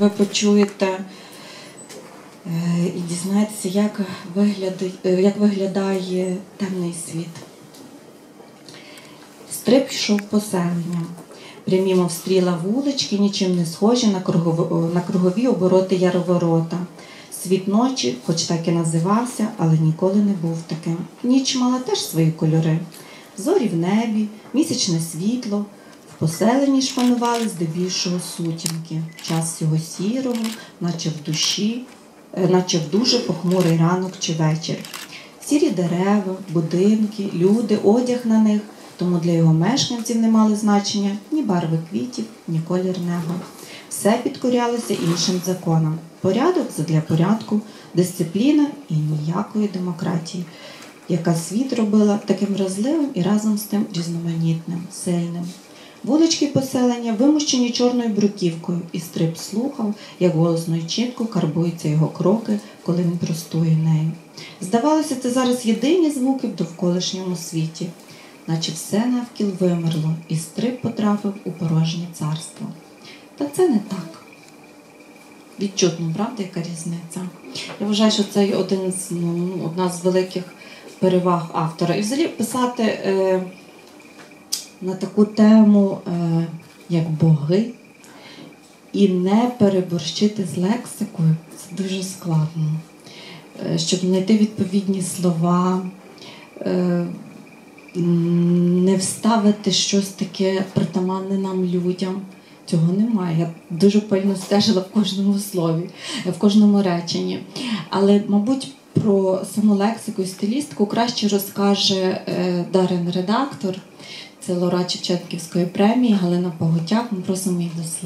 Ви почуєте е, і дізнаєтеся, як виглядає, як виглядає темний світ. Стрип йшов поселенням. Прямі, мов стріла вулички, нічим не схожі на кругові, на кругові обороти яроворота. Світ ночі, хоч так і називався, але ніколи не був таким. Ніч мала теж свої кольори. Зорі в небі, місячне світло. В поселенні ж панували здебільшого сутінки, час всього сірого, наче в душі, е, наче в дуже похмурий ранок чи вечір. Сірі дерева, будинки, люди, одяг на них, тому для його мешканців не мали значення ні барви квітів, ні колір неба. Все підкорялося іншим законам. Порядок задля порядку, дисципліна і ніякої демократії, яка світ робила таким вразливим і разом з тим різноманітним, сильним. Вулички поселення вимущені чорною бруківкою, і стрип слухав, як голосно і чітко карбуються його кроки, коли він простує нею. Здавалося, це зараз єдині звуки в довколишньому світі, наче все навкіл вимерло, і стрип потрапив у порожнє царство. Та це не так. Відчутно, правда, яка різниця? Я вважаю, що це один з, ну, одна з великих переваг автора. І взагалі писати. Е, на таку тему, е, як боги, і не переборщити з лексикою це дуже складно. Е, щоб знайти відповідні слова, е, не вставити щось таке притаманне нам людям. Цього немає. Я дуже пильно стежила в кожному слові, в кожному реченні. Але, мабуть, про саму лексику і стилістику краще розкаже Дарин редактор. Це лауреат Шевченківської премії Галина Поготяк. Ми просимо їх до слова.